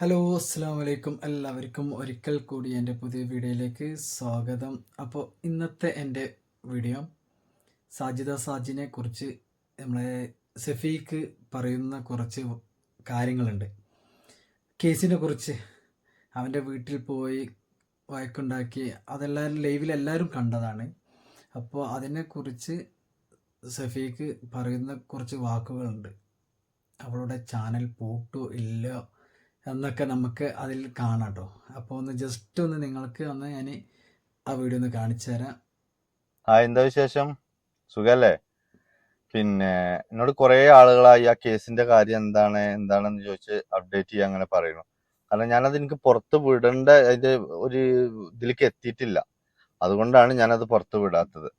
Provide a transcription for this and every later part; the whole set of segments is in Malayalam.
ഹലോ അസ്സാം വലൈക്കും എല്ലാവർക്കും ഒരിക്കൽ കൂടി എന്റെ പുതിയ വീഡിയോയിലേക്ക് സ്വാഗതം. അപ്പോൾ ഇന്നത്തെ എന്റെ വീഡിയോ സാജിദ സാജിനെ കുറിച്ച് നമ്മളെ സെഫീക്ക് പറയുന്ന കുറച്ച് കാര്യങ്ങളുണ്ട്. കേസിനെ കുറിച്ച് അവന്റെ വീട്ടിൽ പോയി വഴക്കുണ്ടാക്കി അതെല്ലാവരും ലൈവിൽ എല്ലാവരും കണ്ടതാണ്. അപ്പോൾ അതിനെക്കുറിച്ച് സഫീക്ക് പറയുന്ന കുറച്ച് വാക്കുകളുണ്ട്. അവളുടെ ചാനൽ പൂട്ടോ ഇല്ലയോ എന്നൊക്കെ നമുക്ക് അതിൽ കാണാം കേട്ടോ അപ്പോൾ ഒന്ന് ജസ്റ്റ് ഒന്ന് നിങ്ങൾക്ക് ഒന്ന് ഞാൻ ആ വീഡിയോ ഒന്ന് കാണിച്ചു തരാം. ആ എന്താ വിശേഷം? സുഖല്ലേ? പിന്നെ എന്നോട് കുറേ ആളുകളായി ആ കേസിന്റെ കാര്യം എന്താണ് എന്താണെന്ന് ചോദിച്ച് അപ്ഡേറ്റ് ചെയ്യാൻ അങ്ങനെ പറയുന്നു. കാരണം ഞാനത് എനിക്ക് പുറത്ത് വിടേണ്ട അതിന്റെ ഒരു ഇതിലേക്ക് എത്തിയിട്ടില്ല. അതുകൊണ്ടാണ് ഞാനത് പുറത്ത് വിടാത്തത്.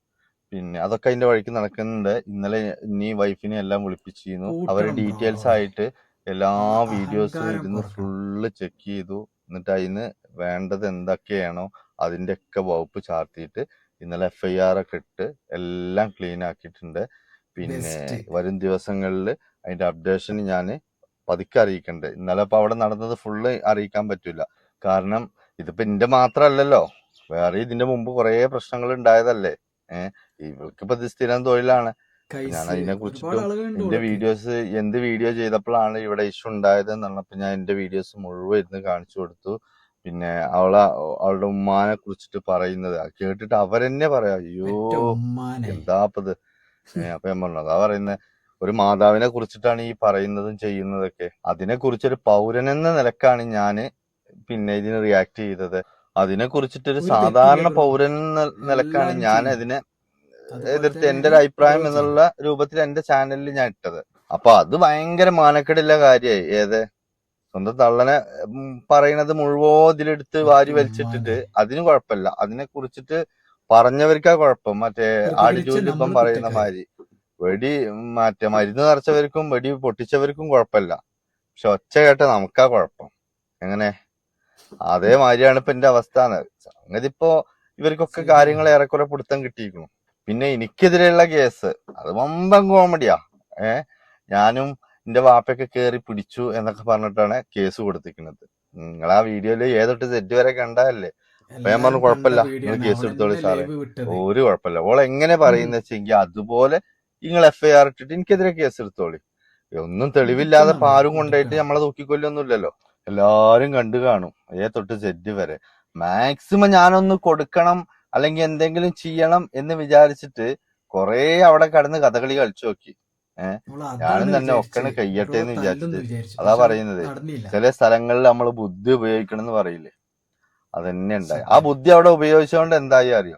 പിന്നെ അതൊക്കെ അതിന്റെ വഴിക്ക് നടക്കുന്നുണ്ട്. ഇന്നലെ നീ വൈഫിനെ എല്ലാം വിളിപ്പിച്ചിരുന്നു. അവരെ ഡീറ്റെയിൽസ് ആയിട്ട് എല്ലാ വീഡിയോസും ഇരുന്ന് ഫുള്ള് ചെക്ക് ചെയ്തു. എന്നിട്ട് അതിന് വേണ്ടത് എന്തൊക്കെയാണോ അതിന്റെ ഒക്കെ വകുപ്പ് ചാർത്തിയിട്ട് ഇന്നലെ എഫ് ഐ ആർ ഒക്കെ ഇട്ട് എല്ലാം ക്ലീൻ ആക്കിയിട്ടുണ്ട്. പിന്നെ വരും ദിവസങ്ങളിൽ അതിന്റെ അപ്ഡേഷൻ ഞാൻ പതുക്കെ അറിയിക്കണ്ട്. ഇന്നലെ ഇപ്പൊ അവിടെ നടന്നത് ഫുള്ള് അറിയിക്കാൻ പറ്റൂല. കാരണം ഇതിപ്പോ എന്റെ മാത്രല്ലല്ലോ. വേറെ ഇതിന്റെ മുമ്പ് കുറെ പ്രശ്നങ്ങൾ ഉണ്ടായതല്ലേ ഏഹ് ഇവൾക്കിപ്പോ ഇത് സ്ഥിരം തൊഴിലാണ്. ഞാൻ അതിനെ എന്റെ വീഡിയോസ് എന്ത് വീഡിയോ ചെയ്തപ്പോഴാണ് ഇവിടെ ഇഷ്യൂ ഉണ്ടായത് എന്നുള്ളപ്പോ ഞാൻ എന്റെ വീഡിയോസ് മുഴുവൻ ഇരുന്ന് കാണിച്ചു കൊടുത്തു. പിന്നെ അവളെ അവളുടെ ഉമ്മാനെ കുറിച്ചിട്ട് പറയുന്നത്. കേട്ടിട്ട് അവരെന്നെ പറയാ അയ്യോ എന്താപ്പത് അപ്പൊ ഞാൻ പറഞ്ഞു അതാ പറയുന്നത് ഒരു മാതാവിനെ കുറിച്ചിട്ടാണ് ഈ പറയുന്നതും ചെയ്യുന്നതൊക്കെ. അതിനെ കുറിച്ചൊരു പൗരൻ എന്ന നിലക്കാണ് ഞാൻ പിന്നെ ഇതിന് റിയാക്ട് ചെയ്തത്. അതിനെ കുറിച്ചിട്ടൊരു സാധാരണ പൗരൻ എന്ന നിലക്കാണ് ഞാൻ അതിനെ എതിർത്ത് എന്റെ ഒരു അഭിപ്രായം എന്നുള്ള രൂപത്തിൽ എന്റെ ചാനലിൽ ഞാൻ ഇട്ടത്. അപ്പൊ അത് ഭയങ്കര മാനക്കെടില്ല കാര്യായി. ഏത്? സ്വന്തം തള്ളനെ പറയണത് മുഴുവൻ ഇതിലെടുത്ത് വാരി വലിച്ചിട്ടിട്ട് അതിന് കുഴപ്പമില്ല. അതിനെ കുറിച്ചിട്ട് പറഞ്ഞവർക്കാ കുഴപ്പം. മറ്റേ ആടിജോലി ഇപ്പം പറയുന്ന മാതിരി. വെടി മറ്റേ മരുന്ന് നിറച്ചവർക്കും വെടി പൊട്ടിച്ചവർക്കും കുഴപ്പമില്ല. പക്ഷെ ഒച്ച കേട്ട നമുക്കാ കുഴപ്പം. എങ്ങനെ? അതേമാതിരിയാണ് ഇപ്പൊ എന്റെ അവസ്ഥ സംഗതി ഇപ്പോ ഇവർക്കൊക്കെ കാര്യങ്ങൾ ഏറെക്കുറെ പിടുത്തം കിട്ടിയിരിക്കുന്നു. പിന്നെ എനിക്കെതിരെയുള്ള കേസ്. അത് വമ്പൻ കോമഡിയാ ഏ? ഞാനും എന്റെ വാപ്പയൊക്കെ കേറി പിടിച്ചു എന്നൊക്കെ പറഞ്ഞിട്ടാണ് കേസ് കൊടുത്തിരിക്കുന്നത്. നിങ്ങൾ ആ വീഡിയോയിൽ ഏതൊട്ട് തെറ്റ് വരെ കണ്ടതല്ലേ അപ്പൊ ഞാൻ പറഞ്ഞു കുഴപ്പമില്ല. നിങ്ങൾ കേസ് എടുത്തോളൂ സാറേ. ഒരു കുഴപ്പമില്ല. ഓൾ എങ്ങനെ. പറയുന്ന വെച്ചെങ്കിൽ അതുപോലെ നിങ്ങൾ എഫ്ഐആർ ഐ ആർ ഇട്ടിട്ട് എനിക്കെതിരെ കേസ് എടുത്തോളി. ഒന്നും തെളിവില്ലാതെ പാരും കൊണ്ടായിട്ട് നമ്മളെ തൂക്കിക്കൊല്ലൊന്നുമില്ലല്ലോ എല്ലാരും കണ്ടു കാണും. ഏ തൊട്ട് സെറ്റ് വരെ. മാക്സിമം ഞാനൊന്ന് കൊടുക്കണം അല്ലെങ്കിൽ എന്തെങ്കിലും ചെയ്യണം എന്ന് വിചാരിച്ചിട്ട് കൊറേ അവിടെ കടന്ന് കഥകളി കളിച്ചു നോക്കി. ഏഹ് ഞാനും തന്നെ ഒക്കെ കയ്യട്ടെ എന്ന് വിചാരിച്ചത്. വിചാരിച്ചു. അതാ പറയുന്നത്. ചില സ്ഥലങ്ങളിൽ നമ്മൾ ബുദ്ധി ഉപയോഗിക്കണം എന്ന് പറയില്ലേ? തന്നെ ഉണ്ടായി. ആ ബുദ്ധി അവിടെ ഉപയോഗിച്ചുകൊണ്ട് എന്തായി അറിയോ?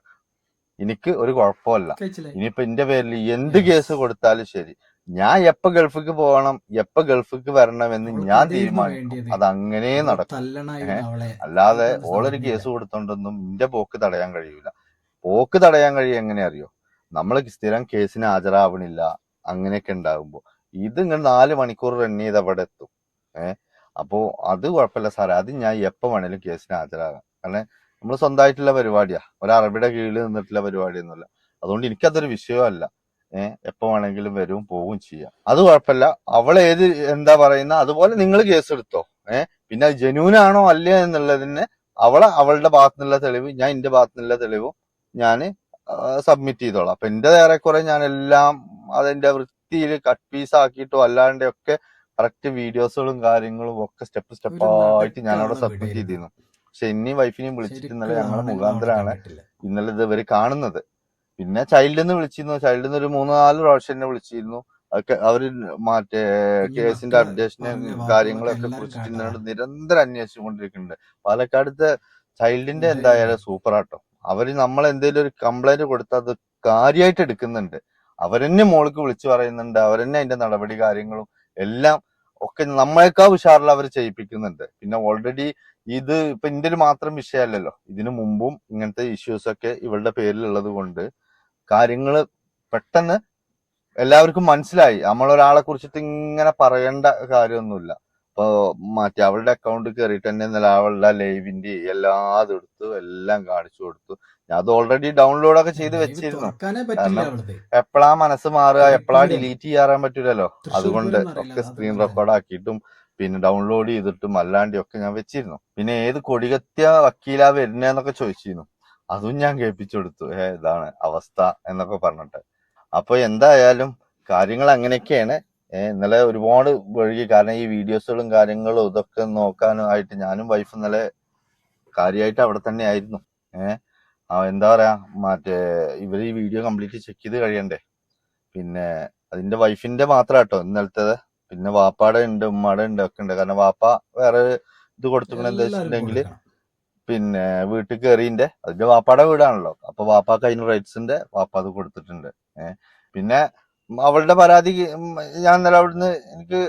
എനിക്ക് ഒരു കുഴപ്പമല്ല. ഇനിയിപ്പോ എന്റെ പേരിൽ എന്ത് കേസ് കൊടുത്താലും ശരി. ഞാൻ എപ്പ ഗൾഫിക്ക് പോകണം എപ്പ ഗൾഫിക്ക് വരണം എന്ന് ഞാൻ തീരുമാനിക്കും. അത് അങ്ങനെ നടക്കും. അല്ലാതെ ഓളൊരു കേസ് കൊടുത്തോണ്ടൊന്നും എന്റെ പോക്ക് തടയാൻ കഴിയൂല. പോക്ക് തടയാൻ കഴിയും എങ്ങനെ അറിയോ? നമ്മൾ സ്ഥിരം കേസിന് ഹാജരാവണില്ല. അങ്ങനെയൊക്കെ ഉണ്ടാകുമ്പോ ഇത് ഇങ്ങനെ നാല് മണിക്കൂർ റൺ ചെയ്ത് അവിടെ എത്തും. ഏഹ്? അപ്പോ അത് കുഴപ്പമില്ല സാറേ. അത് ഞാൻ എപ്പോ വേണേലും കേസിന് ഹാജരാകാം. കാരണം നമ്മൾ സ്വന്തമായിട്ടുള്ള പരിപാടിയാ. ഒരു അറബിയുടെ കീഴിൽ നിന്നിട്ടുള്ള പരിപാടിയൊന്നുമല്ല. അതുകൊണ്ട് എനിക്കതൊരു വിഷയമല്ല. ഏഹ് എപ്പോ വേണമെങ്കിലും വരും പോവും ചെയ്യാം. അത് കുഴപ്പമില്ല. അവൾ ഏത് എന്താ പറയുന്ന അതുപോലെ നിങ്ങൾ കേസ് എടുത്തോ ഏഹ് പിന്നെ അത് ആണോ അല്ലേ എന്നുള്ളതിന് അവളെ അവളുടെ ഭാഗത്തു നിന്നുള്ള തെളിവ് ഞാൻ എന്റെ ഭാഗത്തു നിന്നുള്ള തെളിവും ഞാൻ സബ്മിറ്റ് ചെയ്തോളാം. അപ്പൊ എന്റെ ഏറെക്കുറെ ഞാൻ എല്ലാം അതെന്റെ വൃത്തിയിൽ കട്ട് പീസ് ആക്കിയിട്ടോ അല്ലാണ്ട് ഒക്കെ കറക്റ്റ് വീഡിയോസുകളും കാര്യങ്ങളും ഒക്കെ സ്റ്റെപ്പ് സ്റ്റെപ്പ് ആയിട്ട് ഞാൻ അവിടെ സബ്മിറ്റ് ചെയ്തിരുന്നു. പക്ഷെ എന്നെയും വൈഫിനെയും വിളിച്ചിട്ട് ഇന്നലെ ഞങ്ങളുടെ ഞങ്ങളെ മുഖാന്തരാണ് ഇന്നലെ ഇത് ഇവർ കാണുന്നത്. പിന്നെ ചൈൽഡിൽ നിന്ന് വിളിച്ചിരുന്നു. ചൈൽഡിൽ നിന്ന് ഒരു മൂന്ന് നാല് പ്രാവശ്യം എന്നെ വിളിച്ചിരുന്നു. അതൊക്കെ അവർ മറ്റേ കേസിന്റെ അപ്ഡേഷന് കാര്യങ്ങളൊക്കെ കുറിച്ചിട്ട് നിരന്തരം അന്വേഷിച്ചു അന്വേഷിച്ചുകൊണ്ടിരിക്കുന്നുണ്ട് പാലക്കാടത്തെ ചൈൽഡിന്റെ എന്തായാലും സൂപ്പർ സൂപ്പറാട്ടോ അവർ നമ്മൾ എന്തെങ്കിലും ഒരു കംപ്ലൈന്റ് കൊടുത്താൽ അത് കാര്യമായിട്ട് എടുക്കുന്നുണ്ട്. അവരെന്നെ മോൾക്ക് വിളിച്ചു പറയുന്നുണ്ട്. അവരെന്നെ അതിന്റെ നടപടി കാര്യങ്ങളും എല്ലാം ഒക്കെ നമ്മളെക്കാ ഉഷാറിൽ അവർ ചെയ്യിപ്പിക്കുന്നുണ്ട്. പിന്നെ ഓൾറെഡി ഇത് ഇപ്പൊ ഇന്ത്യയിൽ മാത്രം വിഷയമല്ലല്ലോ. ഇതിനു മുമ്പും ഇങ്ങനത്തെ ഇഷ്യൂസ് ഒക്കെ ഇവളുടെ പേരിലുള്ളത് കൊണ്ട് കാര്യങ്ങൾ പെട്ടെന്ന് എല്ലാവർക്കും മനസ്സിലായി. നമ്മളൊരാളെ കുറിച്ചിട്ട് ഇങ്ങനെ പറയേണ്ട കാര്യമൊന്നുമില്ല. ഇപ്പൊ മറ്റേ അവളുടെ അക്കൗണ്ട് കയറിയിട്ട് തന്നെ ഇന്നലെ അവളുടെ ലൈവിന്റെ എല്ലാ എടുത്തു എല്ലാം കാണിച്ചു കൊടുത്തു. ഞാൻ അത് ഓൾറെഡി ഡൗൺലോഡ് ഒക്കെ ചെയ്ത് വെച്ചിരുന്നു. കാരണം എപ്പോഴാ മനസ്സ് മാറുക എപ്പോഴാ ഡിലീറ്റ് ചെയ്യാറാൻ പറ്റൂലല്ലോ. അതുകൊണ്ട് ഒക്കെ സ്ക്രീൻ റെക്കോർഡ് ആക്കിയിട്ടും പിന്നെ ഡൗൺലോഡ് ചെയ്തിട്ടും അല്ലാണ്ടും ഒക്കെ ഞാൻ വെച്ചിരുന്നു. പിന്നെ ഏത് കൊടികത്യ വക്കീലാ വരുന്നേന്നൊക്കെ ചോദിച്ചിരുന്നു. അതും ഞാൻ കേൾപ്പിച്ചു കൊടുത്തു ഏ ഇതാണ് അവസ്ഥ എന്നൊക്കെ പറഞ്ഞിട്ട്. അപ്പൊ എന്തായാലും കാര്യങ്ങൾ അങ്ങനെയൊക്കെയാണ്. ഇന്നലെ ഒരുപാട് വഴുകി. കാരണം ഈ വീഡിയോസുകളും കാര്യങ്ങളും ഇതൊക്കെ നോക്കാനും ആയിട്ട് ഞാനും വൈഫ് ഇന്നലെ കാര്യമായിട്ട് അവിടെ തന്നെ ആയിരുന്നു. ഏഹ് എന്താ പറയാ മറ്റേ ഇവർ ഈ വീഡിയോ കംപ്ലീറ്റ് ചെക്ക് ചെയ്ത് കഴിയണ്ടേ? പിന്നെ അതിന്റെ വൈഫിന്റെ മാത്രം കേട്ടോ ഇന്നലത്തേത്. പിന്നെ വാപ്പാടെ ഉണ്ട് ഉമ്മാടെ ഉണ്ട് ഒക്കെ ഉണ്ട്. കാരണം വാപ്പ വേറെ ഇത് കൊടുത്തിട്ടുണ്ട് എന്താ വെച്ചിട്ടുണ്ടെങ്കിൽ. പിന്നെ വീട്ടിൽ കയറിന്റെ അതിന്റെ വാപ്പാടെ വീടാണല്ലോ. അപ്പൊ വാപ്പാക്ക് അതിന് റൈറ്റ്സിന്റെ വാപ്പ അത് കൊടുത്തിട്ടുണ്ട്. ഏഹ് പിന്നെ അവളുടെ പരാതി ഞാൻ ഇന്നലെ അവിടുന്ന് എനിക്ക്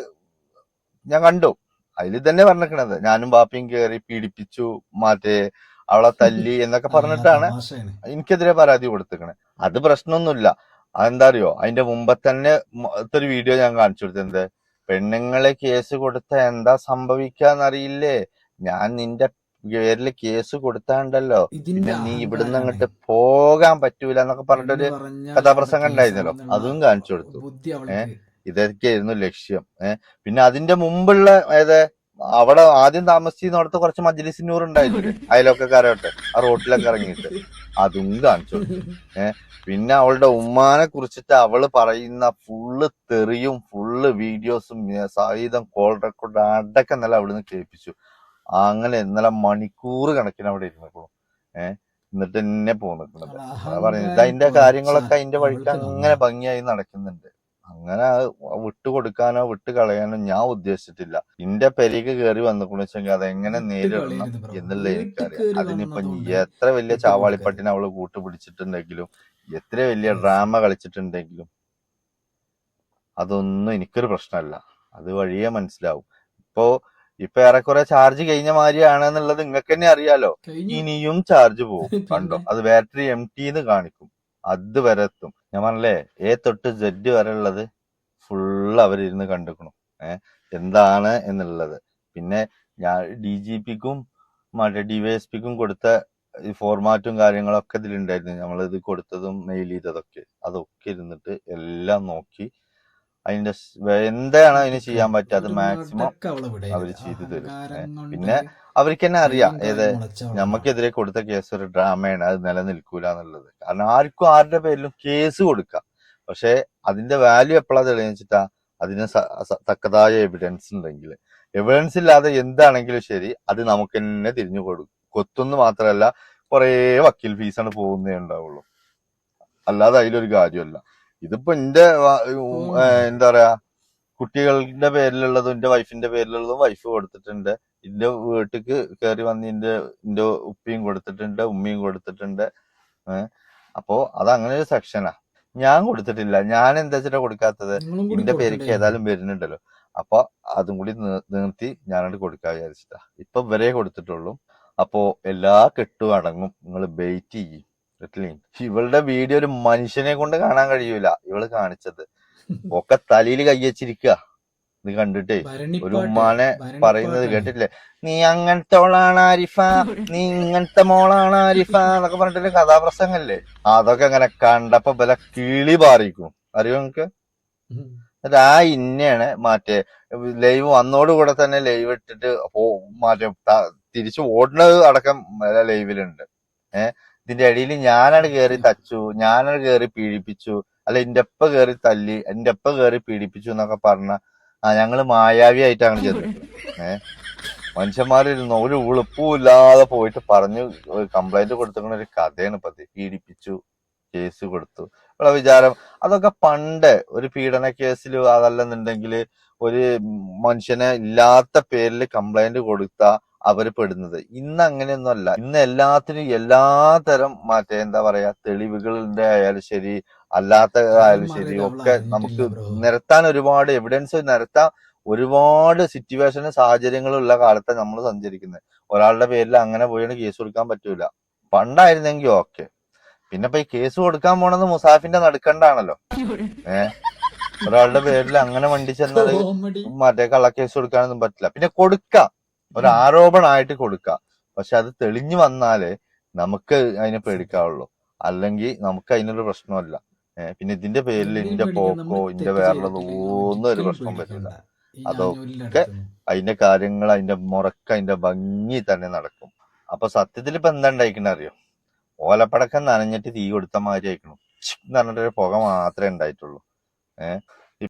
ഞാൻ കണ്ടു. അതിൽ തന്നെ പറഞ്ഞിരിക്കണത്. ഞാനും വാപ്പയും കയറി പീഡിപ്പിച്ചു മാറ്റേ അവളെ തല്ലി എന്നൊക്കെ പറഞ്ഞിട്ടാണ് എനിക്കെതിരെ പരാതി കൊടുത്തിരിക്കണേ അത് പ്രശ്നമൊന്നുമില്ല. അതെന്താ അറിയോ അതിന്റെ മുമ്പ് തന്നെ ഒരു വീഡിയോ ഞാൻ കാണിച്ചു കൊടുത്തത് പെണ്ണുങ്ങളെ കേസ് കൊടുത്ത എന്താ സംഭവിക്കാന്നറിയില്ലേ? ഞാൻ നിന്റെ പേരിൽ കേസ് കൊടുത്താണ്ടല്ലോ. പിന്നെ നീ ഇവിടുന്ന് അങ്ങോട്ട് പോകാൻ പറ്റൂല എന്നൊക്കെ പറഞ്ഞിട്ടൊരു കഥാപ്രസംഗം ഉണ്ടായിരുന്നല്ലോ. അതും കാണിച്ചു കൊടുത്തു. അവൾക്ക്. ഇതൊക്കെയായിരുന്നു ലക്ഷ്യം. ഏഹ്? പിന്നെ അതിന്റെ മുമ്പുള്ള ഏത് അവിടെ ആദ്യം താമസിച്ചിടത്ത് കുറച്ച് മജ്ലിസിനൂർ ഉണ്ടായിരുന്നു അയലൊക്കെക്കാരോട്ട് ആ റോട്ടിലൊക്കെ ഇറങ്ങിയിട്ട്. അതും കാണിച്ചു കൊടുത്തു. പിന്നെ അവളുടെ ഉമ്മാനെ കുറിച്ചിട്ട് അവൾ പറയുന്ന ഫുള്ള് തെറിയും ഫുള്ള് വീഡിയോസും സായുധം കോൾ റെക്കോർഡ് അടക്കം നല്ല അവിടുന്ന് കേൾപ്പിച്ചു. അങ്ങനെ ഇന്നലെ മണിക്കൂർ കണക്കിന് അവിടെ ഇരുന്നപ്പോൾ ഏഹ് എന്നിട്ട് എന്നെ പോന്നിട്ടുണ്ട് പറയുന്നത്. അതിന്റെ കാര്യങ്ങളൊക്കെ അതിന്റെ വഴിക്ക് അങ്ങനെ ഭംഗിയായി നടക്കുന്നുണ്ട്. അങ്ങനെ വിട്ടുകൊടുക്കാനോ വിട്ട് കളയാനോ ഞാൻ ഉദ്ദേശിച്ചിട്ടില്ല. ഇന്റെ പെരേക്ക് കയറി വന്നിക്കണെന്ന് വെച്ചെങ്കിൽ അതെങ്ങനെ നേരിടണം. എന്നുള്ള എനിക്കറിയാം. അതിനിപ്പൊ എത്ര വലിയ ചാവാളിപ്പട്ടിനെ അവൾ കൂട്ടുപിടിച്ചിട്ടുണ്ടെങ്കിലും എത്ര വലിയ ഡ്രാമ കളിച്ചിട്ടുണ്ടെങ്കിലും അതൊന്നും എനിക്കൊരു പ്രശ്നമല്ല. അത് വഴിയേ മനസ്സിലാവും. ഇപ്പോ ഇപ്പൊ ഏറെക്കുറെ ചാർജ് കഴിഞ്ഞ മാതിരിയാണ് എന്നുള്ളത് നിങ്ങൾക്ക് തന്നെ അറിയാലോ ഇനിയും ചാർജ് പോകും കണ്ടോ? അത് ബാറ്ററി എം എന്ന് കാണിക്കും. അത് വരെ എത്തും. ഞാൻ പറഞ്ഞല്ലേ എ തൊട്ട് ജെഡ് വരെ ഉള്ളത് ഫുള്ള് അവരിരുന്ന് കണ്ടുക്കണം. ഏഹ് എന്താണ് എന്നുള്ളത്. പിന്നെ ഞാൻ ഡി ജി പിക്കും മറ്റേ ഡി വൈ എസ് പിക്കും കൊടുത്ത ഈ ഫോർമാറ്റും കാര്യങ്ങളൊക്കെ ഇതിലുണ്ടായിരുന്നു. നമ്മൾ ഇത് കൊടുത്തതും മെയിൽ ചെയ്തതൊക്കെ. അതൊക്കെ ഇരുന്നിട്ട് എല്ലാം നോക്കി അതിന്റെ എന്താണ് അതിന് ചെയ്യാൻ പറ്റാത്ത മാക്സിമം. അവർ ചെയ്തു തരും. പിന്നെ അവർക്ക് തന്നെ അറിയാം. ഏത് നമുക്കെതിരെ കൊടുത്ത കേസ് ഒരു ഡ്രാമയാണ്. അത് നിലനിൽക്കൂല എന്നുള്ളത്. കാരണം ആർക്കും ആരുടെ പേരിലും കേസ് കൊടുക്കാം. പക്ഷെ അതിന്റെ വാല്യൂ എപ്പോഴാ തെളിയിച്ചിട്ടാ അതിന് തക്കതായ എവിഡൻസ് ഉണ്ടെങ്കിൽ എവിഡൻസ് ഇല്ലാതെ എന്താണെങ്കിലും ശരി അത് നമുക്ക് തന്നെ തിരിഞ്ഞു കൊടുക്കും കൊത്തുന്നു മാത്രമല്ല കുറേ വക്കീൽ ഫീസാണ് പോകുന്നേ ഉണ്ടാവുള്ളൂ. അല്ലാതെ അതിലൊരു കാര്യമല്ല ഇതിപ്പോ എന്റെ എന്താ പറയാ കുട്ടികളുടെ പേരിലുള്ളതും എന്റെ വൈഫിന്റെ പേരിലുള്ളതും വൈഫ് കൊടുത്തിട്ടുണ്ട്. എന്റെ വീട്ടിക്ക് കയറി വന്ന് എന്റെ എന്റെ ഉപ്പിയും കൊടുത്തിട്ടുണ്ട് ഉമ്മയും കൊടുത്തിട്ടുണ്ട്. അപ്പോ അത് അങ്ങനെ ഒരു സെക്ഷനാ ഞാൻ കൊടുത്തിട്ടില്ല. ഞാൻ എന്താ വെച്ചിട്ടാ കൊടുക്കാത്തത്? എന്റെ പേരിക്ക് ഏതായാലും വരുന്നുണ്ടല്ലോ. അപ്പൊ അതും കൂടി നിർത്തി ഞാനത് കൊടുക്കാൻ വിചാരിച്ചിട്ടാ. ഇപ്പൊ ഇവരെ കൊടുത്തിട്ടുള്ളൂ. അപ്പോ എല്ലാ കെട്ടും അടങ്ങും. നിങ്ങൾ ബെയ്റ്റ് ചെയ്യും. കേട്ടില്ലേ? ഇവളുടെ വീഡിയോ ഒരു മനുഷ്യനെ കൊണ്ട് കാണാൻ കഴിയൂല. ഇവൾ കാണിച്ചത്. ഒക്കെ തലയിൽ കയ്യച്ചിരിക്കുക ഇത് കണ്ടിട്ടേ ഒരു ഉമ്മാനെ പറയുന്നത് കേട്ടിട്ടില്ലേ? നീ അങ്ങനത്തെ ഓളാണ് ആരിഫ. നീ ഇങ്ങനത്തെ മോളാണ് ആരിഫ എന്നൊക്കെ പറഞ്ഞിട്ടൊരു കഥാപ്രസംഗല്ലേ? അതൊക്കെ അങ്ങനെ കണ്ടപ്പോ ബല കിളി പാറിക്കും അറിയോ നിങ്ങക്ക്. എന്നിട്ട് ആ ഇന്നയാണ് മറ്റേ ലൈവ് വന്നോടുകൂടെ തന്നെ ലൈവ് ഇട്ടിട്ട് മറ്റേ തിരിച്ചു ഓടുന്നത് അടക്കം ലൈവിലുണ്ട്. ഏഹ് ഇതിന്റെ ഇടയിൽ ഞാനാണ് കയറി തച്ചു ഞാനാണ് കയറി പീഡിപ്പിച്ചു അല്ല എന്റെ അപ്പ കയറി തല്ലി എന്റെ അപ്പ കയറി പീഡിപ്പിച്ചു എന്നൊക്കെ പറഞ്ഞ ആ ഞങ്ങൾ മായാവി ആയിട്ടാണ് ചെന്നത് ഏഹ് മനുഷ്യന്മാരിരുന്നു ഒരു ഉളുപ്പും ഇല്ലാതെ പോയിട്ട് പറഞ്ഞു കംപ്ലൈന്റ് കൊടുത്തിരിക്കുന്ന ഒരു കഥയാണ് ഇപ്പൊ. പീഡിപ്പിച്ചു കേസ് കൊടുത്തു. ഉള്ള വിചാരം അതൊക്കെ പണ്ട് ഒരു പീഡന കേസിൽ അതല്ലെന്നുണ്ടെങ്കിൽ ഒരു മനുഷ്യനെ ഇല്ലാത്ത പേരിൽ കംപ്ലൈന്റ് കൊടുത്ത അവർ പെടുന്നത്. ഇന്ന് അങ്ങനെയൊന്നുമല്ല ഇന്ന് എല്ലാത്തിനും എല്ലാ തരം മറ്റേ എന്താ പറയാ തെളിവുകളുടെ ആയാലും ശരി അല്ലാത്ത ആയാലും ശരി ഒക്കെ നമുക്ക് നിരത്താൻ ഒരുപാട് എവിഡൻസ് നിരത്താൻ ഒരുപാട് സിറ്റുവേഷനും സാഹചര്യങ്ങളുള്ള കാലത്താണ് നമ്മൾ സഞ്ചരിക്കുന്നത്. ഒരാളുടെ പേരിൽ അങ്ങനെ പോയാണ് കേസ് കൊടുക്കാൻ പറ്റൂല. പണ്ടായിരുന്നെങ്കിൽ ഓക്കെ പിന്നെ ഇപ്പൊ ഈ കേസ് കൊടുക്കാൻ പോണത് മുസാഫിന്റെ നടുക്കണ്ടാണല്ലോ. ഏഹ് ഒരാളുടെ പേരിൽ അങ്ങനെ വണ്ടി ചെന്നാൽ കോമഡി മറ്റേ കള്ളക്കേസ് കൊടുക്കാനൊന്നും പറ്റില്ല. പിന്നെ കൊടുക്കാം. ഒരു ആരോപണമായിട്ട് കൊടുക്കാം. പക്ഷെ അത് തെളിഞ്ഞു വന്നാലേ നമുക്ക് അതിനെ പേടിക്കാവുള്ളൂ. അല്ലെങ്കിൽ നമുക്ക് അതിനൊരു പ്രശ്നമല്ല. പിന്നെ ഇതിന്റെ പേരിൽ ഇന്റെ പോക്കോ ഇന്റെ വേറുള്ളത് ഒന്നും ഒരു പ്രശ്നം വരില്ല അതൊക്കെ അതിന്റെ കാര്യങ്ങൾ അതിന്റെ മുറക്ക അതിന്റെ ഭംഗി തന്നെ നടക്കും. അപ്പൊ സത്യത്തിൽ ഇപ്പൊ എന്താ ഉണ്ടായിക്കണ അറിയോ? ഓലപ്പടക്കം നനഞ്ഞിട്ട് തീ കൊടുത്ത മാതിരി ആയിക്കണം. എന്ന് പറഞ്ഞിട്ടൊരു പുക മാത്രമേ ഉണ്ടായിട്ടുള്ളൂ. ഏഹ്